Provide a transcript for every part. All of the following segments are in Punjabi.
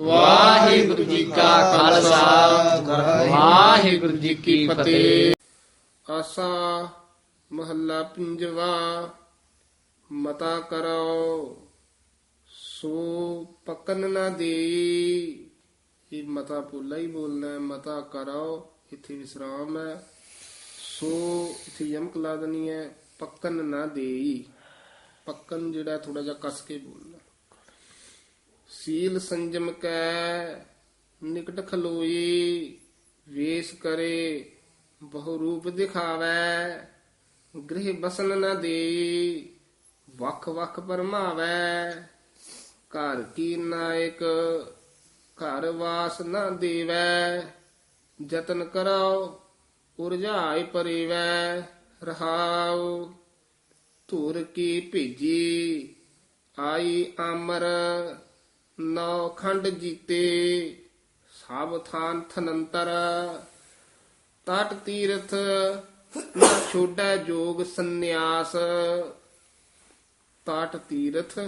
ਵਾਹਿਗੁਰੂ ਜੀ ਕਾ ਖਾਲਸਾ। ਵਾਹਿਗੁਰੂ ਜੀ ਕੀ ਫਤਿਹ। ਆਸਾ ਮਹੱਲਾ ਪੰਜਵਾ, ਮਤਾ ਕਰੋ, ਸੋ ਪਕਨ ਨਾ ਦੇਈ। ਇਹ ਮਤਾ ਪੁੱਲਾ ਹੀ ਬੋਲਣਾ ਹੈ, ਮਤਾ ਕਰੋ, ਇੱਥੇ ਵਿਸਰਾਮ ਹੈ। ਸੋ ਇੱਥੇ ਯਮਕ ਲਾ ਦੇਣੀ ਹੈ ਪੱਕਨ ਨਾ ਦੇਈ। ਪੱਕਨ ਜਿਹੜਾ ਥੋੜਾ ਜਿਹਾ ਕਸ ਕੇ ਬੋਲਣਾ। ਸੀਲ ਸੰਜਮ ਕੈ, ਨਿਕਟ ਖਲੋਈ, ਵੇਸ ਕਰੇ ਬਹੁ ਰੂਪ ਦਿਖਾਵੈ, ਗ੍ਰਹਿ ਬਸਨ ਨ ਦੇਈ, ਵਖ ਵਖ ਪਰਮਾਵੈ। ਘਰ ਕੀ ਨਾਇਕ, ਘਰ ਵਾਸ ਨ ਦੇਵੈ, ਜਤਨ ਕਰੋ ਉਰਜਾਇ ਪਰਿਵੈ, ਰਹਾਉ। ਧੁਰ ਕੀ ਭੇਜੀ, ਆਈ ਅਮਰ ਨੌ ਖੰਡ ਜੀਤੇ, ਸਭ ਥਾਨ ਥਨੰਤਰ। ਤਟ ਤੀਰਥ ਨਾ ਛੋੜੈ ਜੋਗ ਸੰਨਿਆਸ। ਤਟ ਤੀਰਥ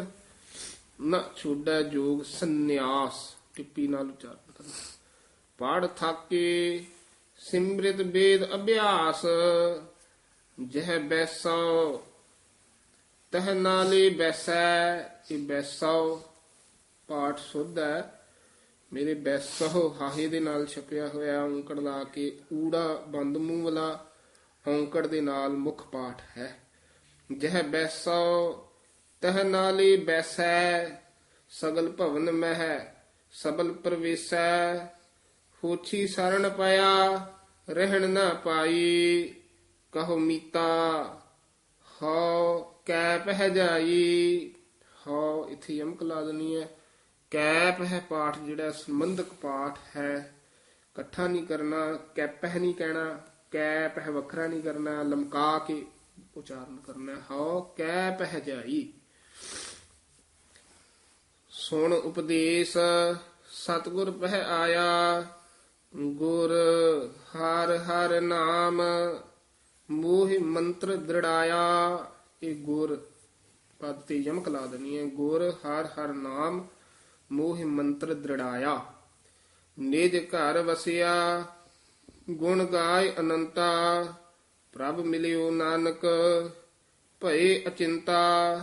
ਨਾ ਛੋੜੈ ਜੋਗ ਸੰਨਿਆਸ। ਟਿੱਪੀ ਨਾਲ ਉਚਾਰਨ ਕਰਨਾ। ਪੜ ਥਾਕੇ ਸਿਮ੍ਰਿਤ ਵੇਦ ਅਭਿਆਸ। ਜਹ ਬੈਸੋ ਤਹ ਨਾਲੇ ਬੈਸੈ, ਇਹ ਬੈਸੋ ਪਾਠ ਸੁਧ ਹੈ। ਮੇਰੇ ਬੈਸੋ ਹਾਹੇ ਦੇ ਨਾਲ ਛਪਿਆ ਹੋਇਆ ਔਂਕੜ ਲਾ ਕੇ ਊੜਾ ਬੰਦ ਮੂੰਹ ਵਾਲਾ ਔਂਕੜ ਦੇ ਨਾਲ ਮੁੱਖ ਪਾਠ ਹੈ। ਜਹ ਬੈਸੋ ਤਹ ਨਾਲੇ ਬੈਸੈ, ਸਗਲ ਭਵਨ ਮਹਿ, ਸਬਲ ਪ੍ਰਵੇਸੈ, ਹੋਛੀ ਸਰਣ ਪਿਆ ਰਹਿਣ ਨਾ ਪਾਈ, ਕਹੋ ਮੀਤਾ, ਹਉ ਕੈ ਪਹਿ ਜਾਈ। ਹਉ, ਇਥੇ ਯਮਕ ਲਾ ਦੇਣੀ ਹੈ। ਕੈਪ ਹੈ ਪਾਠ ਜਿਹੜਾ ਸੰਬੰਧਕ ਪਾਠ ਹੈ। ਇਕੱਠਾ ਨਹੀਂ ਕਰਨਾ ਕੈਪਹ ਨਹੀਂ ਕਹਿਣਾ, ਕੈਪ ਹੈ ਵੱਖਰਾ ਨਹੀਂ ਕਰਨਾ, ਲਮਕਾ ਕੇ ਉਚਾਰਨ ਕਰਨਾ। ਹਉ ਕੈਪ ਹੈ ਜਾਈ। ਸੁਣ ਉਪਦੇਸ਼, ਸਤਿਗੁਰ ਪਹਿ ਆਇਆ, ਗੁਰ ਹਰ ਹਰ ਨਾਮ, ਮੋਹਿ ਮੰਤਰ ਦ੍ਰਿੜਾਇਆ। ਇਹ ਗੁਰ ਪਦ ਤੇ ਯਮਕ ਲਾ ਦੇਣੀ ਹੈ। ਗੁਰ ਹਰ ਹਰ ਨਾਮ ਮੋਹਿ ਮੰਤਰ ਦ੍ਰਿੜਾਇਆ। ਨਿਜ ਘਰ ਵਸਿਆ, ਗੁਣ ਗਾਏ ਅਨੰਤਾ, ਪ੍ਰਭ ਮਿਲਿਓ ਨਾਨਕ, ਭਏ ਅਚਿੰਤਾ।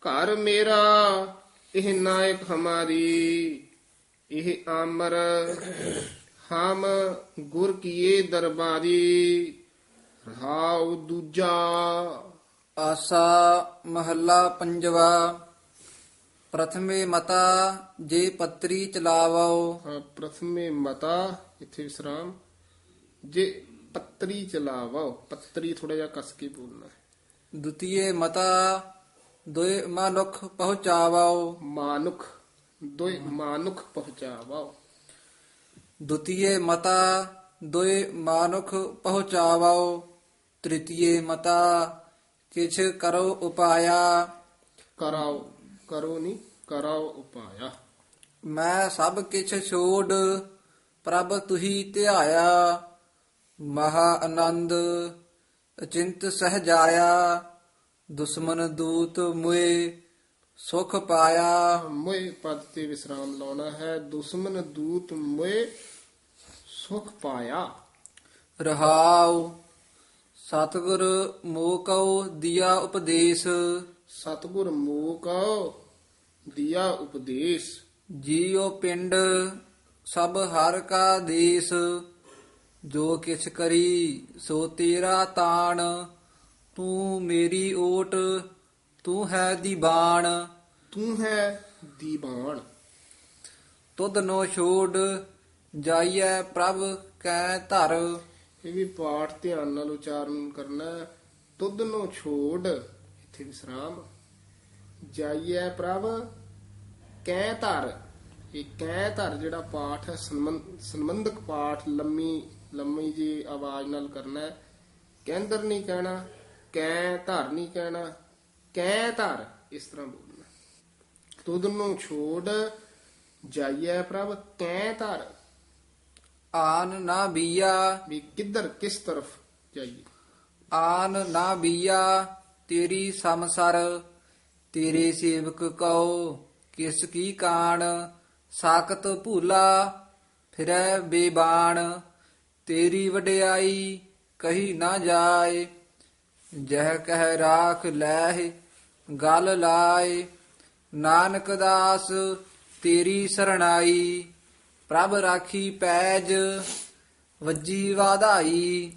ਘਰ ਮੇਰਾ, ਇਹ ਨਾਇਕ ਹਮਾਰੀ, ਇਹ ਆਮਰ, ਹਮ ਗੁਰ ਕੀਏ ਦਰਬਾਰੀ, ਰਹਾਉ ਦੂਜਾ। ਆਸਾ ਮਹੱਲਾ ਪੰਜਵਾ। ਪ੍ਰਥਮੇ ਮਤਾ ਜੇ ਪੱਤਰੀ ਚਲਾਵੋ ਹਾਂ, ਪ੍ਰਥਮੇ ਮਤਾ ਇੱਥੇ ਵਿਸਰਾਮ ਜੇ ਪੱਤਰੀ ਚਲਾਵੋ ਪੱਤਰੀ ਥੋੜਾ ਜਿਹਾ ਕਸ ਕੇ ਬੋਲਣਾ ਹੈ। ਦੁਤੀਏ ਮਤਾ ਦੋਇ ਮਨੁਖ ਪਹੁੰਚਾਵੋ ਮਾਨੁਖ ਦੋਇ ਮਾਨੁਖ ਪਹੁੰਚਾਵੋ ਦੁਤੀਏ ਮਤਾ ਦੋਇ ਮਾਨੁਖ ਪਹੁੰਚਾਵੋ ਤ੍ਰਿਤੀਏ ਮਤਾ ਕਿਛ ਕਰੋ ਉਪਾਇਆ ਕਰਾਓ ਕਰੋ ਨਹੀਂ ਕਰਾਓ ਉਪਾਇਆ। ਮੈਂ ਸਭ ਕਿਛ ਛੋੜ ਪ੍ਰਭ ਤੁਹੀ ਧਿਆਇਆ ਮਹਾ ਆਨੰਦ ਅਚਿੰਤ ਸਹਜਾਇਆ ਦੁਸ਼ਮਨ ਦੂਤ ਮੁਏ ਸੁਖ ਪਾਇਆ। ਮੋਏ ਪਦ ਤੇ ਵਿਸਰਾਮ ਲਾਉਣਾ ਹੈ ਦੁਸ਼ਮਨ ਦੂਤ ਮੋਏ ਸੁਖ ਪਾਇਆ। ਰਹਾਉ ਸਤਿਗੁਰ ਮੋਕਉ ਦਿਆ ਉਪਦੇਸ਼। ਸਤਿਗੁਰ ਮੂਕਉ ਦਿਆ ਉਪਦੇਸ਼। ਜੀਉ ਪਿੰਡ ਸਭ ਹਰ ਕਾ ਦੇਸ ਜੋ ਕਿਛ ਕਰੀ ਸੋ ਤੇਰਾ ਤਾਣ। ਤੂੰ ਮੇਰੀ ਓਟ ਤੂੰ ਹੈ ਦੀਵਾਨ ਤੂੰ ਹੈ ਦੀਵਾਨ ਤੁਧ ਨੋ ਛੋੜ ਜਾਈਐ ਪ੍ਰਭ ਕੈ ਧਰ। ਇਹ ਵੀ ਪਾਠ ਧਿਆਨ ਨਾਲ ਉਚਾਰਨ ਕਰਨਾ। ਤੁਧ ਨੂੰ ਛੋੜ ਇੱਥੇ ਵਿਸਰਾਮ ਜਾਈਐ ਪ੍ਰਭ ਕਹਿ ਧਰ। ਇਹ ਕਹਿ ਧਰ ਜਿਹੜਾ ਪਾਠ ਹੈ ਸੰਬੰਧ- ਸੰਬੰਧਕ ਪਾਠ ਲੰਮੀ ਲੰਮੀ ਜੀ ਆਵਾਜ਼ ਨਾਲ ਕਰਨਾ ਹੈ। ਕੇਂਦਰ ਨਹੀਂ ਕਹਿਣਾ ਕਹਿ ਧਰ ਨਹੀਂ ਕਹਿਣਾ ਕਹਿ ਧਰ ਇਸ ਤਰ੍ਹਾਂ ਬੋਲਣਾ ਤੁਧ ਨੂੰ ਛੋੜ ਜਾਈਐ ਪ੍ਰਭ ਕਹਿ ਧਰ। ਆਨ ਨਾ ਬੀਆ। ਵੀ ਕਿੱਧਰ ਕਿਸ ਤਰਫ ਜਾਈਏ? ਆਨ ਨਾ ਬੀਆ। ਤੇਰੀ ਸਮਸਰ, ਤੇਰੇ ਸੇਵਕ ਕਉ, ਕਿਸ ਕੀ ਕਾਣ ਸਾਕਤ ਭੂਲਾ, ਫਿਰੈ ਬੇਬਾਨ ਤੇਰੀ ਵਡਿਆਈ ਕਹੀ ਨਾ ਜਾਏ, ਜਹ ਕਹਿ ਰਾਖ ਲੈਹਿ, ਗਲ ਲਾਏ, ਨਾਨਕ ਦਾਸ ਤੇਰੀ ਸਰਣਾਈ, ਪ੍ਰਭ ਰਾਖੀ ਪੈਜ, ਵੱਜੀ ਵਾਧਾਈ।